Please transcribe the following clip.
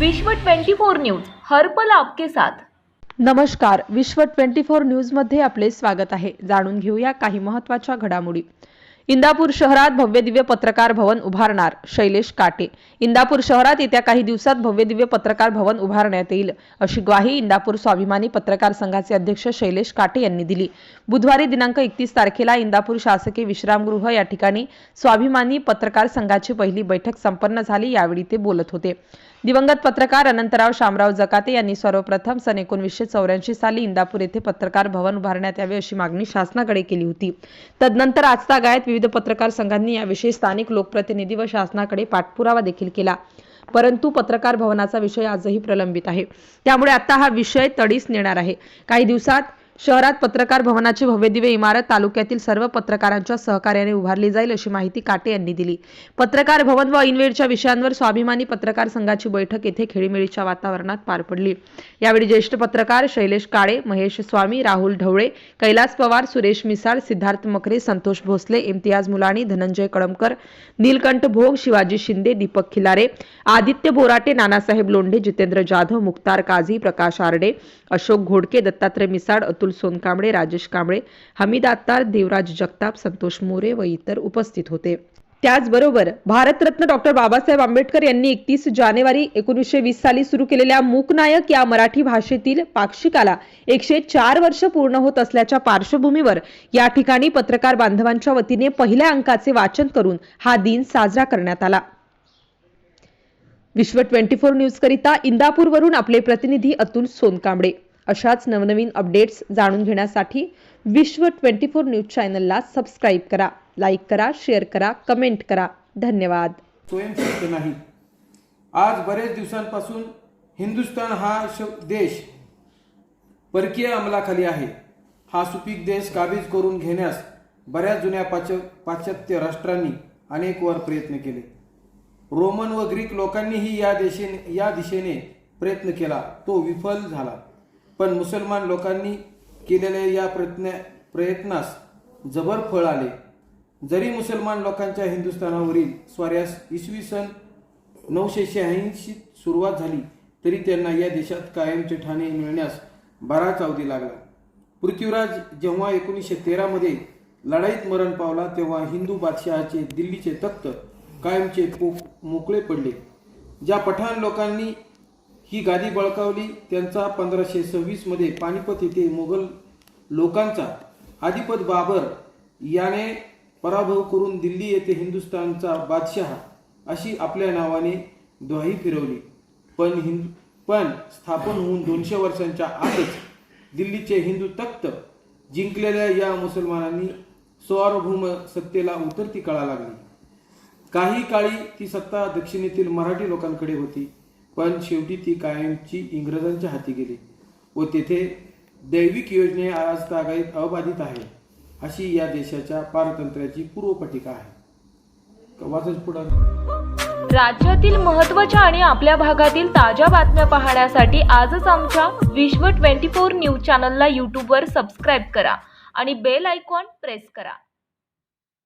विश्व 24 न्यूज हरपल आपके साथ. नमस्कार विश्व 24 न्यूजमध्ये आपले स्वागत आहे. जाणून घेऊया काही महत्त्वाच्या घडामोडी. इंदापूर शहरात भव्य दिव्य पत्रकार भवन उभारणार शैलेश काटे. इंदापूर शहरात येत्या काही दिवसात भव्य दिव्य पत्रकार भवन उभारण्यात येईल अशी ग्वाही इंदापूर स्वाभिमानी पत्रकार संघाचे अध्यक्ष शैलेश काटे यांनी दिली. बुधवारी दिनांक एकतीस तारखेला इंदापूर शासकीय विश्रामगृह या ठिकाणी स्वाभिमानी पत्रकार संघाची पहिली बैठक संपन्न झाली यावेळी ते बोलत होते. दिवंगत पत्रकार अनंतराव शामराव जकाते यांनी सर्वप्रथम सन एकोणीसशे चौऱ्याऐंशी साली इंदापूर येथे पत्रकार भवन उभारण्यात यावे अशी मागणी शासनाकडे केली होती. तदनंतर आजता गायत विविध पत्रकार संघांनी याविषयी स्थानिक लोकप्रतिनिधी व शासनाकडे पाठपुरावा देखील केला. परंतु पत्रकार भवनाचा विषय आजही प्रलंबित आहे. त्यामुळे आता हा विषय तडीस नेणार आहे. काही दिवसात शहरात पत्रकार भवनाची भव्यदिव्य इमारत तालुक्यातील सर्व पत्रकारांच्या सहकार्याने उभारली जाईल अशी माहिती काटे यांनी दिली. पत्रकार भवन व इनवेडच्या विषयांवर स्वाभिमानी पत्रकार संघाची बैठक येथे खेळीमेळीच्या वातावरणात पार पडली. यावेळी ज्येष्ठ पत्रकार शैलेश काळे महेश स्वामी राहुल ढवळे कैलास पवार सुरेश मिसाळ सिद्धार्थ मकरे संतोष भोसले इम्तियाज मुलाणी धनंजय कळमकर नीलकंठ भोग शिवाजी शिंदे दीपक खिलारे आदित्य बोराटे नानासाहेब लोंढे जितेंद्र जाधव मुक्तार काझी प्रकाश आरडे अशोक घोडके दत्तात्रय मिसाळ अतुल सोनकांबळे राजेश कांबळे हमीद आत्तार देवराज जगताप संतोष मोरे व इतर उपस्थित होते. त्याचबरोबर भारतरत्न डॉक्टर बाबासाहेब आंबेडकर यांनी एकतीस जानेवारी एकोणीसशे वीस साली सुरू केलेल्या मूकनायक या मराठी भाषेतील पाक्षिकाला एकशे चार वर्ष पूर्ण होत असल्याच्या पार्श्वभूमीवर या ठिकाणी पत्रकार बांधवांच्या वतीने पहिल्या अंकाचे वाचन करून हा दिन साजरा करण्यात आला. विश्व ट्वेंटी फोर न्यूज करिता इंदापूरवरून आपले प्रतिनिधी अतुल सोनकांबळे. अशाच नवनवीन अपडेट्स जाणून घेण्यासाठी विश्व ट्वेंटी फोर न्यूज चॅनलला सबस्क्राईब करा लाईक करा शेअर करा कमेंट करा. धन्यवाद. स्वयंसिद्ध नाही. आज बरेच दिवसांपासून हिंदुस्थान हा देश परकीय अंमलाखाली आहे. हा सुपीक देश काबीज करून घेण्यास बऱ्याच जुन्या पाच पाश्चात्य राष्ट्रांनी अनेक वर प्रयत्न केले. रोमन व ग्रीक लोकांनीही या देशेने या दिशेने प्रयत्न केला. तो विफल झाला. पण मुसलमान लोकांनी केलेल्या या प्रयत्न प्रयत्नास जबर फळ आले. जरी मुसलमान लोकांच्या हिंदुस्थानावरील स्वाऱ्यास इसवी सन नऊशे शहाऐंशी सुरुवात झाली तरी त्यांना या देशात कायमचे ठाणे मिळण्यास बराच अवधी लागला. पृथ्वीराज जेव्हा एकोणीसशे तेरामध्ये लढाईत मरण पावला तेव्हा हिंदू बादशहाचे दिल्लीचे तख्त कायमचे पो मोकळे पडले. ज्या पठाण लोकांनी ही गादी बळकावली. त्यांचा पंधराशे सव्वीसमध्ये पानिपत येथे मोगल लोकांचा आधिपत बाबर याने पराभव करून दिल्ली येथे हिंदुस्थानचा बादशहा अशी आपल्या नावाने द्वाही फिरवली. पण हिंद पण स्थापन होऊन दोनशे वर्षांच्या आतच दिल्लीचे हिंदू तख्त जिंकलेल्या या मुसलमानांनी सार्वभौम सत्तेला उतरती कळा लागली. काही काळी ती सत्ता दक्षिणेतील मराठी लोकांकडे होती. पण शेवटी ती कायमची इंग्रजांच्या हाती गेली व तेथे दैविक योजने आज तागायत अबाधित आहे अशी या देशाच्या पारतंत्र्याची पूर्वपटिका आहे. पुढं राज्यातील महत्त्वाच्या आणि आपल्या भागातील ताज्या बातम्या पाहण्यासाठी आजच आमच्या विश्व 24 न्यूज चॅनलला यूट्यूबवर सबस्क्राईब करा आणि बेल आयकॉन प्रेस करा.